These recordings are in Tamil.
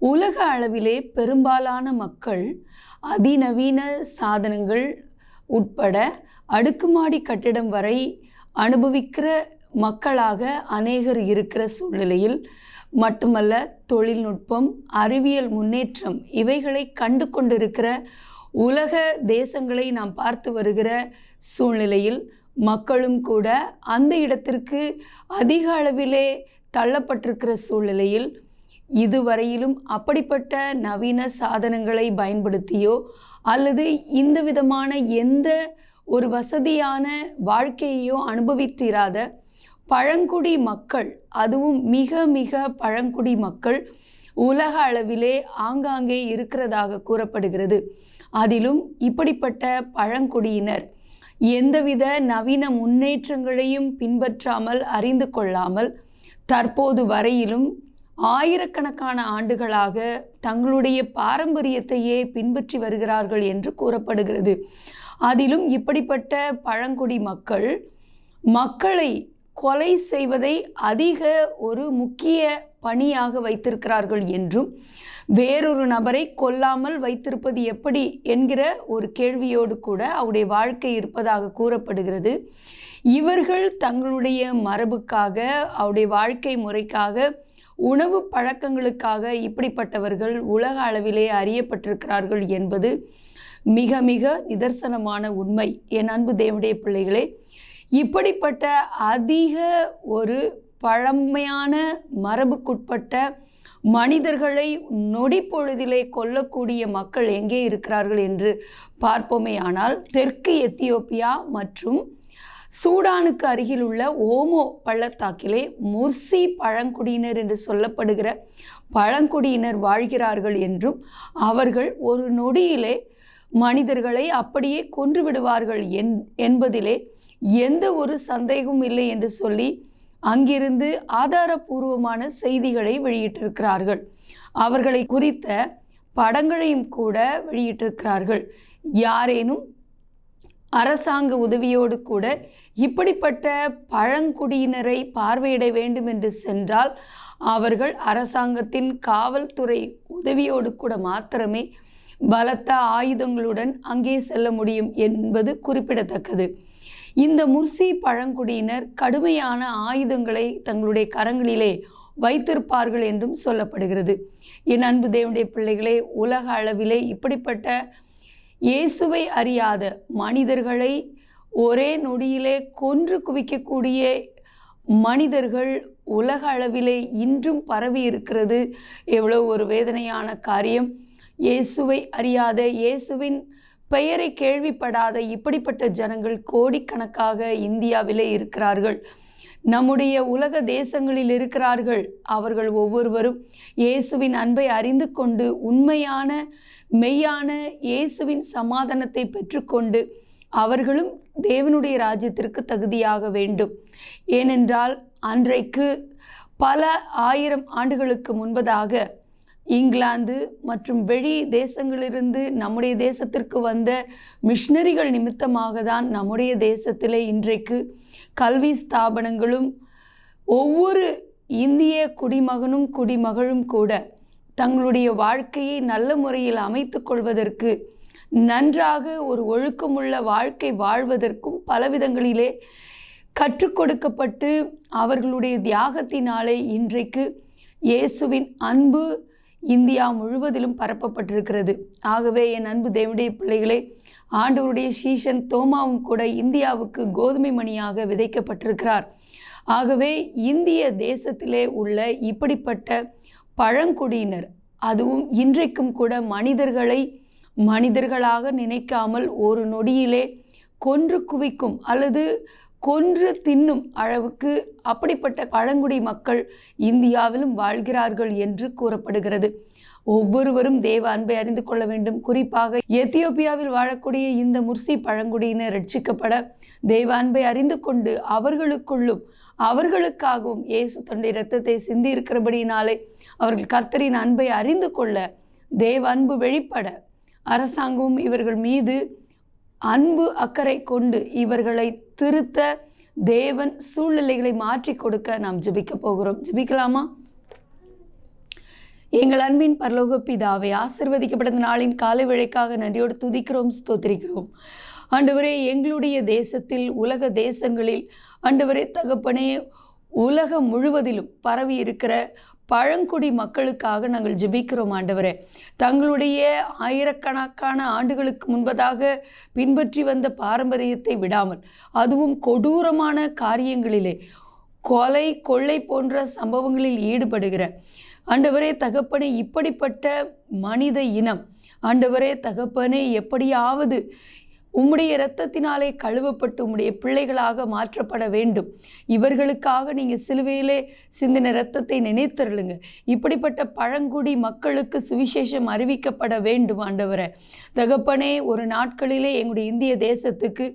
உலக அளவிலே பெரும்பாலான மக்கள் அதிநவீன சாதனங்கள் உட்பட அடுக்குமாடி கட்டிடம் வரை அனுபவிக்கிற மக்களாக அநேகர் இருக்கிற சூழ்நிலையில் மட்டுமல்ல தொழில்நுட்பம் அறிவியல் முன்னேற்றம் இவைகளை கண்டு கொண்டிருக்கிற உலக தேசங்களை நாம் பார்த்து வருகிற சூழ்நிலையில் மக்களும் கூட அந்த இடத்திற்கு அதிக அளவிலே தள்ளப்பட்டிருக்கிற சூழ்நிலையில் இதுவரையிலும் அப்படிப்பட்ட நவீன சாதனங்களை பயன்படுத்தியோ அல்லது இந்த விதமான எந்த ஒரு வசதியான வாழ்க்கையையோ அனுபவித்திராத பழங்குடி மக்கள் அதுவும் மிக மிக பழங்குடி மக்கள் உலக அளவிலே ஆங்காங்கே இருக்கிறதாக கூறப்படுகிறது. அதிலும் இப்படிப்பட்ட பழங்குடியினர் எந்தவித நவீன முன்னேற்றங்களையும் பின்பற்றாமல் அறிந்து கொள்ளாமல் தற்போது வரையிலும் ஆயிரக்கணக்கான ஆண்டுகளாக தங்களுடைய பாரம்பரியத்தையே பின்பற்றி வருகிறார்கள் என்று கூறப்படுகிறது. அதிலும் இப்படிப்பட்ட பழங்குடி மக்கள் மக்களை கொலை செய்வதை அதிக ஒரு முக்கிய பணியாக வைத்திருக்கிறார்கள் என்றும் வேறொரு நபரை கொல்லாமல் வைத்திருப்பது எப்படி என்கிற ஒரு கேள்வியோடு கூட அவருடைய வாழ்க்கை இருப்பதாக கூறப்படுகிறது. இவர்கள் தங்களுடைய மரபுக்காக அவருடைய வாழ்க்கை முறைக்காக உணவு பழக்கங்களுக்காக இப்படிப்பட்டவர்கள் உலக அளவிலே அறியப்பட்டிருக்கிறார்கள் என்பது மிக மிக நிதர்சனமான உண்மை. என் அன்பு தேவடைய பிள்ளைகளே இப்படிப்பட்ட அதிக ஒரு பழமையான மரபுக்குட்பட்ட மனிதர்களை நொடி பொழுதிலே கொல்லக்கூடிய மக்கள் எங்கே இருக்கிறார்கள் என்று பார்ப்போமே. ஆனால் தெற்கு எத்தியோப்பியா மற்றும் சூடானுக்கு அருகில் உள்ள ஓமோ பள்ளத்தாக்கிலே முர்சி பழங்குடியினர் என்று சொல்லப்படுகிற பழங்குடியினர் வாழ்கிறார்கள் என்றும் அவர்கள் ஒரு நொடியிலே மனிதர்களை அப்படியே கொன்று விடுவார்கள் என் என்பதிலே எந்த ஒரு சந்தேகமும் இல்லை என்று சொல்லி அங்கிருந்து ஆதாரபூர்வமான செய்திகளை வெளியிட்டிருக்கிறார்கள். அவர்களை குறித்த படங்களையும் கூட வெளியிட்டிருக்கிறார்கள். யாரேனும் அரசாங்க உதவியோடு கூட இப்படிப்பட்ட பழங்குடியினரை பார்வையிட வேண்டும் என்று சென்றால் அவர்கள் அரசாங்கத்தின் காவல்துறை உதவியோடு கூட மாத்திரமே பலத்த ஆயுதங்களுடன் அங்கே செல்ல முடியும் என்பது குறிப்பிடத்தக்கது. இந்த முர்சி பழங்குடியினர் கடுமையான ஆயுதங்களை தங்களுடைய கரங்களிலே வைத்திருப்பார்கள் என்றும் சொல்லப்படுகிறது. என் அன்பு தேவனுடைய பிள்ளைகளே உலக அளவிலே இப்படிப்பட்ட இயேசுவை அறியாத மனிதர்களை ஒரே நொடியிலே கொன்று குவிக்கக்கூடிய மனிதர்கள் உலக அளவிலே இன்றும் பரவி இருக்கிறது. எவ்வளோ ஒரு வேதனையான காரியம். இயேசுவை அறியாத இயேசுவின் பெயரை கேள்விப்படாத இப்படிப்பட்ட ஜனங்கள் கோடிக்கணக்காக இந்தியாவிலே இருக்கிறார்கள். நம்முடைய உலக தேசங்களில் இருக்கிறார்கள். அவர்கள் ஒவ்வொருவரும் இயேசுவின் அன்பை அறிந்து கொண்டு உண்மையான மெய்யான இயேசுவின் சமாதானத்தை பெற்றுக்கொண்டு அவர்களும் தேவனுடைய ராஜ்யத்திற்கு தகுதியாக வேண்டும். ஏனென்றால் அன்றைக்கு பல ஆயிரம் ஆண்டுகளுக்கு முன்பதாக இங்கிலாந்து மற்றும் வெளி தேசங்களிலிருந்து நம்முடைய தேசத்திற்கு வந்த மிஷினரிகள் நிமித்தமாக தான் நம்முடைய தேசத்திலே இன்றைக்கு கல்வி ஸ்தாபனங்களும் ஒவ்வொரு இந்திய குடிமகனும் குடிமகளும் கூட தங்களுடைய வாழ்க்கையை நல்ல முறையில் அமைத்து கொள்வதற்கு நன்றாக ஒரு ஒழுக்கமுள்ள வாழ்க்கை வாழ்வதற்கும் பலவிதங்களிலே கற்றுக் கொடுக்கப்பட்டு அவர்களுடைய தியாகத்தினாலே இன்றைக்கு இயேசுவின் அன்பு இந்தியா முழுவதிலும் பரப்பப்பட்டிருக்கிறது. ஆகவே என் அன்பு தேவடைய பிள்ளைகளே ஆண்டவருடைய சீஷன் தோமாவும் கூட இந்தியாவுக்கு கோதுமை மணியாக விதைக்கப்பட்டிருக்கிறார். ஆகவே இந்திய தேசத்திலே உள்ள இப்படிப்பட்ட பழங்குடியினர் அதுவும் இன்றைக்கும் கூட மனிதர்களை மனிதர்களாக நினைக்காமல் ஒரு நொடியிலே கொன்று குவிக்கும் அல்லது கொன்று தின்னும் அளவுக்கு அப்படிப்பட்ட பழங்குடி மக்கள் இந்தியாவிலும் வாழ்கிறார்கள் என்று கூறப்படுகிறது. ஒவ்வொருவரும் தேவ அன்பை அறிந்து கொள்ள வேண்டும். குறிப்பாக எத்தியோப்பியாவில் வாழக்கூடிய இந்த முர்சி பழங்குடியினர் ரட்சிக்கப்பட தேவ அன்பை அறிந்து கொண்டு அவர்களுக்குள்ளும் அவர்களுக்காகவும் இயேசு தொண்டை இரத்தத்தை சிந்தி இருக்கிறபடியினாலே அவர்கள் கர்த்தரின் அன்பை அறிந்து கொள்ள தேவ அன்பு வெளிப்பட. அரசாங்கமும் இவர்கள் மீது அன்பு அக்கறை கொண்டு இவர்களை திருத்த தேவன் சூழ்நிலைகளை மாற்றி கொடுக்க நாம் ஜெபிக்க போகிறோம். ஜெபிக்கலாமா? எங்கள் அன்பின் பரலோக பிதாவை ஆசிர்வதிக்கப்பட்ட நாளின் காலை விழைக்காக நன்றியோடு துதிக்கிறோம் ஸ்தோத்திரிக்கிறோம். ஆண்டவரே எங்களுடைய தேசத்தில் உலக தேசங்களில் ஆண்டவரே தகப்பனே உலகம் முழுவதிலும் பரவி இருக்கிற பழங்குடி மக்களுக்காக நாங்கள் ஜெபிக்கிறோம் ஆண்டவரே. தங்களுடைய ஆயிரக்கணக்கான ஆண்டுகளுக்கு முன்பதாக பின்பற்றி வந்த பாரம்பரியத்தை விடாமல் அதுவும் கொடூரமான காரியங்களிலே கொலை கொள்ளை போன்ற சம்பவங்களில் ஈடுபடுகிற ஆண்டவரே தகப்பனே இப்படிப்பட்ட மனித இனம் ஆண்டவரே தகப்பனே எப்படியாவது உம்முடைய இரத்தத்தினாலே கழுவப்பட்டு உம்முடைய பிள்ளைகளாக மாற்றப்பட வேண்டும். இவர்களுக்காக நீங்கள் சிலுவையிலே சிந்தின இரத்தத்தை நினைத்தருளுங்க. இப்படிப்பட்ட பழங்குடி மக்களுக்கு சுவிசேஷம் அறிவிக்கப்பட வேண்டும் ஆண்டவரை. தகப்பனே ஒரு நாட்களிலே எங்களுடைய இந்திய தேசத்துக்கு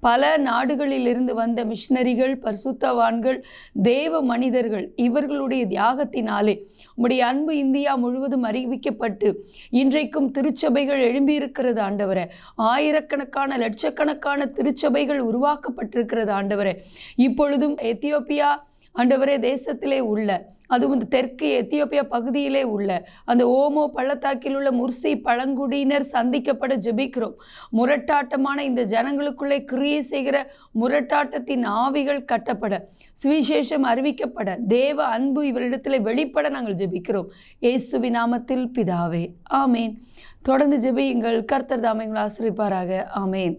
பல நாடுகளிலிருந்து வந்த மிஷினரிகள் பரிசுத்தவான்கள் தேவ மனிதர்கள் இவர்களுடைய தியாகத்தினாலே உம்முடைய அன்பு இந்தியா முழுவதும் அறிவிக்கப்பட்டு இன்றைக்கும் திருச்சபைகள் எழும்பியிருக்கிறது ஆண்டவரே. ஆயிரக்கணக்கான லட்சக்கணக்கான திருச்சபைகள் உருவாக்கப்பட்டிருக்கிறது ஆண்டவரே. இப்பொழுதும் எத்தியோப்பியா ஆண்டவரே தேசத்திலே உள்ள அதுவும் இந்த தெற்கு எத்தியோப்பியா பகுதியிலே உள்ள அந்த ஓமோ பள்ளத்தாக்கில் உள்ள முர்சி பழங்குடியினர் சந்திக்கப்பட ஜெபிக்கிறோம். முரட்டாட்டமான இந்த ஜனங்களுக்குள்ளே கிரியை செய்கிற முரட்டாட்டத்தின் ஆவிகள் கட்டப்பட சுவிசேஷம் அறிவிக்கப்பட தேவ அன்பு இவரிடத்தில் வெளிப்பட நாங்கள் ஜெபிக்கிறோம். இயேசுவி நாமத்தில் பிதாவே ஆமேன். தொடர்ந்து ஜெபியுங்கள் கர்த்தர் தாமே ஆசிரிப்பாராக ஆமேன்.